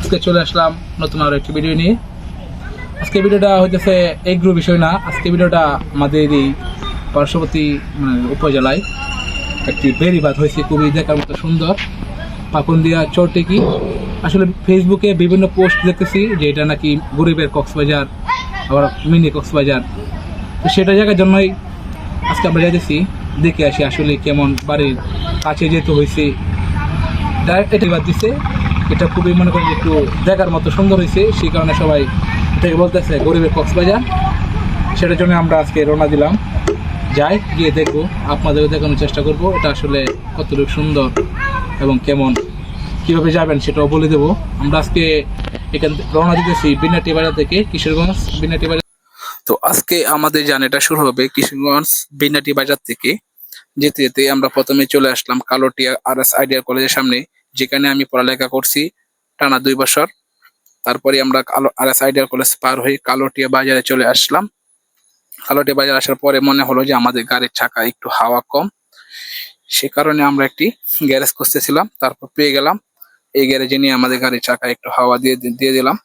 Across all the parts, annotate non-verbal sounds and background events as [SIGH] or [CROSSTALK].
আজকে চলে আসলাম নতুন আরও একটি ভিডিও নিয়ে। আজকে ভিডিওটা হইতেছে এগ্রো বিষয় না, আজকে ভিডিওটা আমাদের এই পার্শ্ববর্তী মানে উপজেলায় একটি বেরিবাদ হয়েছে, খুবই দেখার মতো সুন্দর। পাকুন্দিয়া চরটেকি আসলে ফেসবুকে বিভিন্ন পোস্ট দেখতেছি যে এটা নাকি গরিবের কক্সবাজার, আবার মিনি কক্সবাজার। তো সেটা জায়গার জন্যই আজকে আমরা যাইতেছি, দেখে আসি আসলে কেমন বাড়ির কাছে যেহেতু হয়েছে। এটি বাদ দিছে এটা খুবই মনে করেন একটু দেখার মতো সুন্দর হয়েছে, সেই কারণে সবাই এটাকে বলতেছে গরিবের কক্সবাজার। সেটার জন্য আমরা আজকে রওনা দিলাম। যাই, গিয়ে দেখব, আপনাদেরও দেখানোর চেষ্টা করব এটা আসলে কতটুকু সুন্দর এবং কেমন। কীভাবে যাবেন সেটাও বলে দেবো। আমরা আজকে এখান থেকে রওনা দিতেছি বিনাটি বাজার থেকে, কিশোরগঞ্জ বিনাটি বাজার। তো আজকে আমাদের জার্নিটা শুরু হবে কিশোরগঞ্জ বিনাটি বাজার থেকে। যেতে যেতে আমরা প্রথমে চলে আসলাম কালোটিয়া আর এস আইডিয়া কলেজের সামনে। যেখানে আমি পড়ালেখা করছি, টানা দুই বছর। তারপরে আমরা কালো আর এস আইডিয়া কলেজ পার হয়ে কালোটিয়া বাজারে চলে আসলাম। কালোটিয়া বাজার আসার পরে মনে হলো যে আমাদের গাড়ির চাকা একটু হাওয়া কম। সে কারণে আমরা একটি গ্যারেজ খুঁজতেছিলাম, তারপর পেয়ে গেলাম। এই গ্যারেজে নিয়ে আমাদের গাড়ির চাকা একটু হাওয়া দিয়ে দিয়ে দিলাম।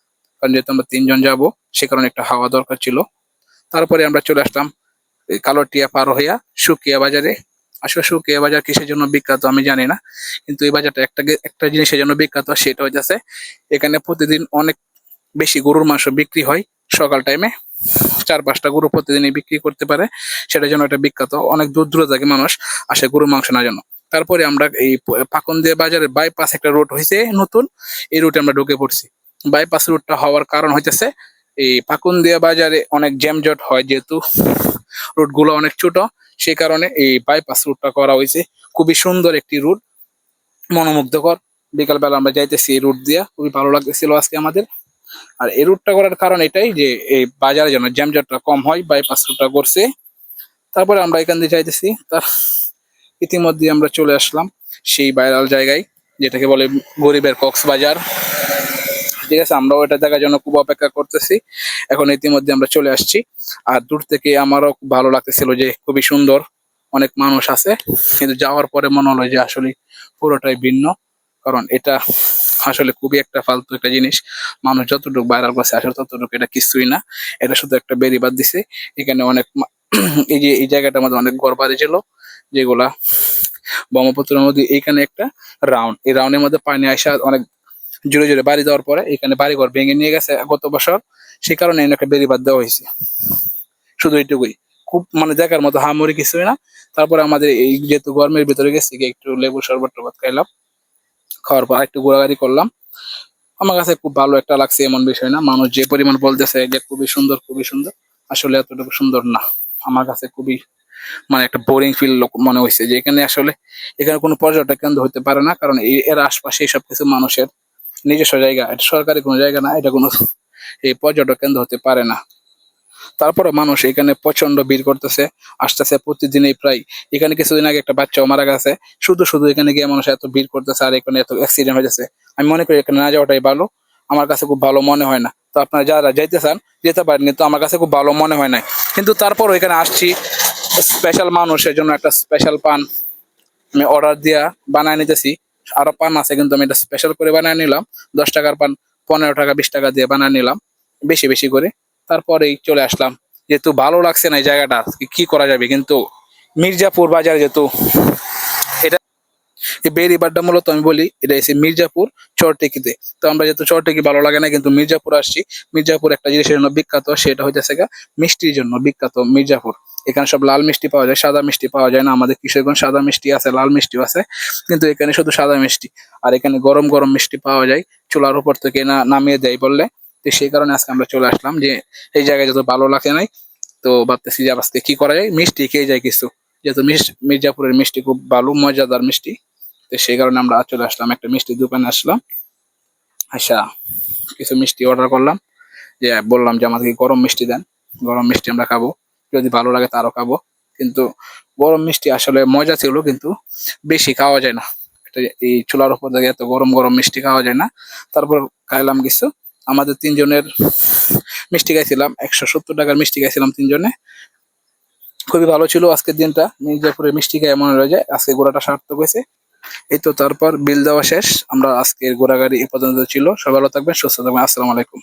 কারণ যেহেতু আমরা তিনজন যাব, সে কারণে একটু হাওয়া দরকার ছিল। তারপরে আমরা চলে আসলাম কালোটিয়া পার হইয়া সুকিয়া বাজারে। আসলে সুকিয়া বাজার কিসের জন্য বিখ্যাত আমি জানি না, কিন্তু এই বাজারটা একটা একটা জিনিসের জন্য বিখ্যাত সেটা হচ্ছে এখানে প্রতিদিন অনেক বেশি গরুর মাংস বিক্রি হয় সকাল টাইমে চার পাঁচটা গরু প্রতিদিনই বিক্রি করতে পারে, সেটার জন্য এটা বিখ্যাত। অনেক দূর দূর থেকে মানুষ আসে গরুর মাংস নেওয়ার জন্য। তারপরে আমরা এই পাকুন্দিয়া বাজারের বাইপাস একটা রোড হয়েছে নতুন, এই রুটে আমরা ঢুকে পড়ছি। বাইপাস রুটটা হওয়ার কারণ হইতেছে এই পাকুন্দিয়া বাজারে অনেক জ্যামজট হয় যেহেতু। রুটগুলো অনেক ছোট। সে কারণে এই বাইপাস রুটটা করা হয়েছে। খুবই সুন্দর একটি রুট মনোমুগ্ধকর। বিকালবেলা আমরা যাইতেছি এই রুট দিয়া। খুবই ভালো লাগতেছিল আজকে আমাদের। আর এই রুটটা করার কারণ এটাই যে, এই বাজারে যেন জ্যামজটটা কম হয় বাইপাস রুটটা করছে। তারপরে আমরা এখান দিয়ে যাইতেছি। তার ইতিমধ্যে আমরা চলে আসলাম সেই ভাইরাল জায়গায়, যেটাকে বলে গরিবের কক্সবাজার। ঠিক আছে, আমরাও এটা দেখার জন্য খুব অপেক্ষা করতেছি। এখন ইতিমধ্যে আমরা চলে আসছি। আর দূর থেকে আমারও ভালো লাগতেছিল যে খুবই সুন্দর অনেক মানুষ আছে, কিন্তু যাওয়ার পরে মনে হলো যে আসলে পুরোটাই ভিন্ন, কারণ এটা আসলে খুবই একটা ফালতু একটা জিনিস। মানুষ যতটুকু ভাইরাল করছে, আসলে ততটুকু এটা কিছুই না। এটা শুধু একটা বেরিবাদ দিছে। এখানে অনেক [CLEARS THROAT] এই যে, এই জায়গাটার মধ্যে অনেক ঘর বাড়ি ছিল, যেগুলা ব্রহ্মপুত্র নদী এইখানে একটা রাউন্ড। এই রাউন্ডের মধ্যে পানি আসা অনেক জোরে জোরে বাড়ি দেওয়ার পরে এখানে বাড়িঘর ভেঙে নিয়ে গেছে গত বছর। সে কারণে এখানে একটা বেরিবাদ দেওয়া হয়েছে। শুধু এইটুকুই। খুব মানে দেখার মতো হামরি কিছুই না। তারপরে আমাদের এই যেহেতু গরমের ভিতরে গেছি, গিয়ে একটু লেবু শরবত টরবত খাইলাম। খাওয়ার পর একটু ঘোরাঘুরি করলাম। আমার কাছে খুব ভালো একটা লাগছে এমন বিষয় না। মানুষ যে পরিমাণ বলতেছে যে খুবই সুন্দর খুবই সুন্দর, আসলে এতটুকু সুন্দর না। আমার কাছে খুবই মানে একটা বোরিং ফিল মনে হয়েছে যে এখানে আসলে এখানে কোনো পর্যটক কেন্দ্র হতে পারে না। কারণ এর আশপাশে এইসব কিছু মানুষের নিজস্ব জায়গা, এটা সরকারি কোনো জায়গা না, এটা কোনো এই পর্যটক কেন্দ্র হতে পারে না। তারপরে মানুষ এখানে প্রচণ্ড ভিড় করতেছে, আসতেছে প্রতিদিনই প্রায়। এখানে কিছুদিন আগে একটা বাচ্চাও মারা গেছে, শুধু শুধু এখানে গিয়ে মানুষ এত ভিড় করতেছে আর এখানে এত অ্যাক্সিডেন্ট হয়ে যাচ্ছে আমি মনে করি এখানে না যাওয়াটাই ভালো, আমার কাছে খুব ভালো মনে হয় না। তো আপনারা যারা যাইতে চান, যেতে পারেন, কিন্তু আমার কাছে খুব ভালো মনে হয় না কিন্তু তারপর এখানে আসছি স্পেশাল মানুষের জন্য একটা স্পেশাল পান। আমি অর্ডার দিয়া বানায় নিতেছি। আরও পান আছে, কিন্তু আমি এটা স্পেশাল করে বানিয়ে নিলাম। দশ টাকার পান, পনেরো টাকা, বিশ টাকা দিয়ে বানিয়ে নিলাম, বেশি বেশি করে। তারপরেই চলে আসলাম, যেহেতু ভালো লাগছে না এই জায়গাটা কি- করা যাবে? কিন্তু মির্জাপুর বাজার যেহেতু এই বেরিবারটা মূলত আমি বলি, এটা এসে মির্জাপুর চরটেকিতে। তো আমরা যেহেতু চরটেকি ভালো লাগে না, কিন্তু মির্জাপুর আসছি। মির্জাপুর একটা জিনিসের জন্য বিখ্যাত, সেটা হইতেছে গা মিষ্টির জন্য বিখ্যাত মির্জাপুর। এখানে সব লাল মিষ্টি পাওয়া যায়, সাদা মিষ্টি পাওয়া যায় না। আমাদের কিশোরগঞ্জ সাদা মিষ্টি আছে, লাল মিষ্টিও আছে, কিন্তু এখানে শুধু সাদা মিষ্টি। আর এখানে গরম গরম মিষ্টি পাওয়া যায়, চুলার উপর থেকে না নামিয়ে দেয় বললে। তো সেই কারণে আজকে আমরা চলে আসলাম যে, এই জায়গায় যত ভালো লাগে নাই, তো ভাবতেছি যে আজকে কি করা যায়? মিষ্টি খেয়ে যায় কিছু। যেহেতু মির্জাপুরের মিষ্টি খুব ভালো, মজাদার মিষ্টি। তো সেই কারণে আমরা চলে আসলাম, একটা মিষ্টি দোকানে আসলাম। আচ্ছা কিছু মিষ্টি অর্ডার করলাম। যে বললাম যে আমাদেরকে গরম মিষ্টি দেন। গরম মিষ্টি আমরা খাব। যদি ভালো লাগে তারও খাব। কিন্তু গরম মিষ্টি আসলে মজা ছিল, কিন্তু বেশি খাওয়া যায় না। এই চুলার উপর থেকে এত গরম গরম মিষ্টি খাওয়া যায় না। তারপর খাইলাম কিছু। আমাদের তিনজনের মিষ্টি খাইছিলাম, একশো সত্তর টাকার মিষ্টি খাইছিলাম তিনজনে। খুবই ভালো ছিল আজকের দিনটা। মির্জাপুরের মিষ্টি খেয়ে মনে রয়ে যায়। আজকে গোড়াটা সার্থক হয়েছে। এই তো তারপর বিল দেওয়া শেষ। আমরা আজকের ঘোরাঘুরি এ পর্যন্ত ছিল। সবাই ভালো থাকবেন, সুস্থ থাকবেন। আসসালামু আলাইকুম।